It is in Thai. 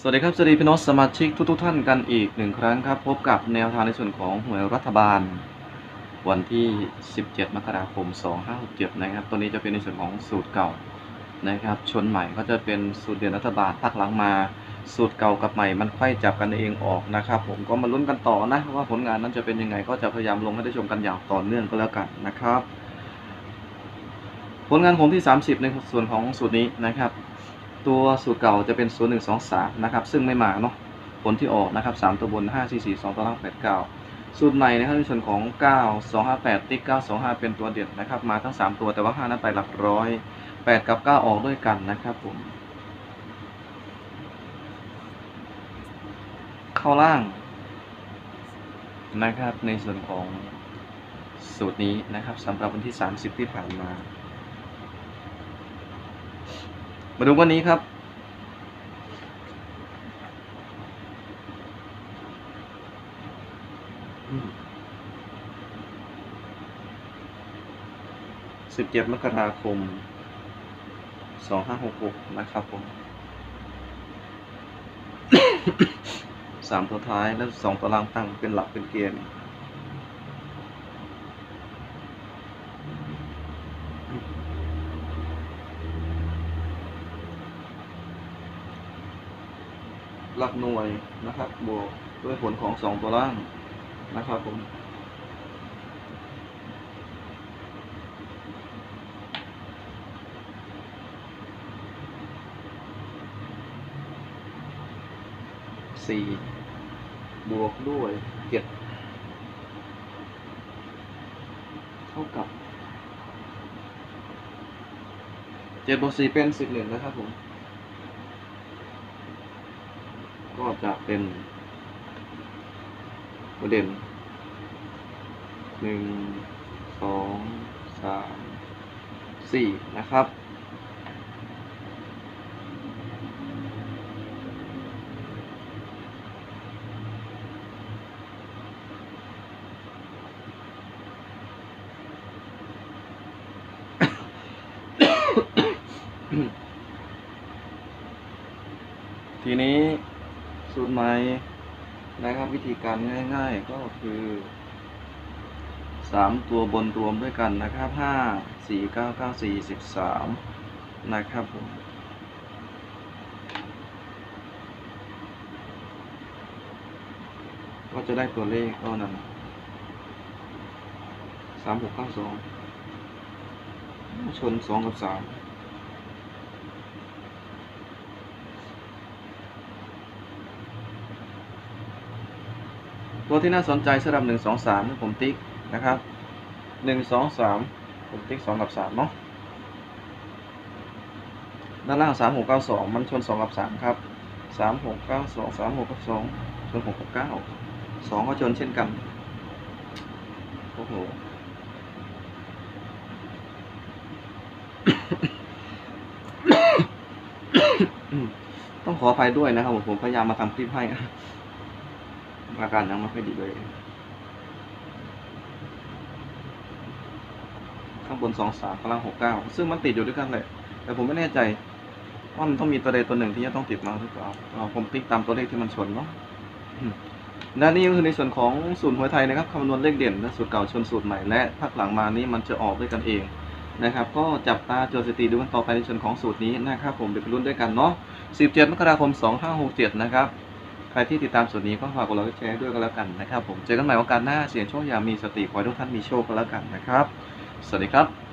สวัสดีครับสวัสดีพี่น้องสมาชิกทุกๆท่านกันอีกหนึ่งครั้งครับ พบกับแนวทางในส่วนของหวยรัฐบาล วันที่ 17 มกราคม 2567 นะครับ ตัวนี้จะเป็นในส่วนของสูตรเก่านะครับ ชนใหม่ก็จะเป็นสูตรเดือนรัฐบาลพักหลังมา สูตรเก่ากับใหม่มันค่อยจับกันเองออกนะครับ ผมก็มาลุ้นกันต่อนะว่าผลงานนั้นจะเป็นยังไงก็จะพยายามลงให้ได้ชมกันอย่างต่อเนื่องก็แล้วกันนะครับ ผลงานผมที่ 30 ในส่วนของสูตรนี้นะครับ ตัวสูตรเก่าจะเป็น 0 1 2 3 นะครับ ซึ่งไม่มาเนาะผลที่ออกนะครับ 3 ตัวบน 5 4 4 2 ตัวล่าง 8 9 สูตรใหม่นะครับในส่วนของ 9 2 5 8 ติ๊ก 9 2 5 เป็นตัวเด่นนะครับ มาทั้ง 3 ตัวแต่ว่า 5 นั้นไปหลักร้อย 8 กับ 9 ออกด้วยกันนะครับผม เข้าล่างนะครับในส่วนของสูตรนี้นะครับสำหรับวันที่ 30 ที่ผ่านมา มาดูวันนี้ครับ สิบเจ็ดมกราคม สองห้าหกหกนะครับผม สามตัวท้ายและสองตัวล่างตั้งเป็นหลักเป็นเกณฑ์ หลักหน่วยนะครับ บวกด้วยผลของสองตัวล่างนะครับผมสี่บวกด้วยเจ็ดเท่ากับเจ็ดบวกสี่เป็นสิบหนึ่งนะครับผม ก็จะเป็นประเด็นหนึ่งสองสามสี่นะครับ ทีนี้ สูตรใหม่นะครับวิธีการง่าย ๆก็คือสามตัวบนรวมด้วยกันนะครับห้าสี่เก้าเก้าสี่สิบสามนะครับผมก็จะได้ตัวเลขก็นั้นสามหกเก้าสองชนสองกับสาม ตัวที่น่าสนใจสำหรับหนึ่งสองสามผมติ๊กนะครับหนึ่งสองสามผมติ๊กสองกับสามเนาะด้านล่างสามหกเก้าสองมันชนสองกับสามครับสามหกเก้าสองสามหกกับสองชนหกกับเก้าสองก็ชนเช่นกัน โอ้โหต้องขออภัยด้วยนะครับผมพยายามมาทำคลิปให้ อาการยังไม่ค่อยดีเลย ข้างบนสองสามข้างล่างหกเก้าซึ่งมันติดอยู่ด้วยกันเลยแต่ผมไม่แน่ใจว่ามันต้องมีตัวใดตัวหนึ่งที่จะต้องติดมาหรือเปล่าเอาผมติ๊กตามตัวเลขที่มันชนเนาะอืมและนี่ก็คือในส่วนของสูตรหวยไทยนะครับคำนวณเลขเด่นและสูตรเก่าชนสูตรใหม่และภาคหลังมานี้มันจะออกด้วยกันเองนะครับ ก็จับตาจทย์สถิติดูกันต่อไปในส่วนของสูตรนี้นะครับผมเดี๋ยวไปลุ้นด้วยกันเนาะ17 มกราคม 2567 นะครับ รที่ติดตามส่วนนี้ก็ฝากกดไลค์แชร์ด้วยก็แล้วกันนะครับ ผมเจอกันใหม่โอกาสหน้าเสียงโชคอย่ามีสติขอให้ทุกท่านมีโชคก็แล้วกันนะครับ สวัสดีครับ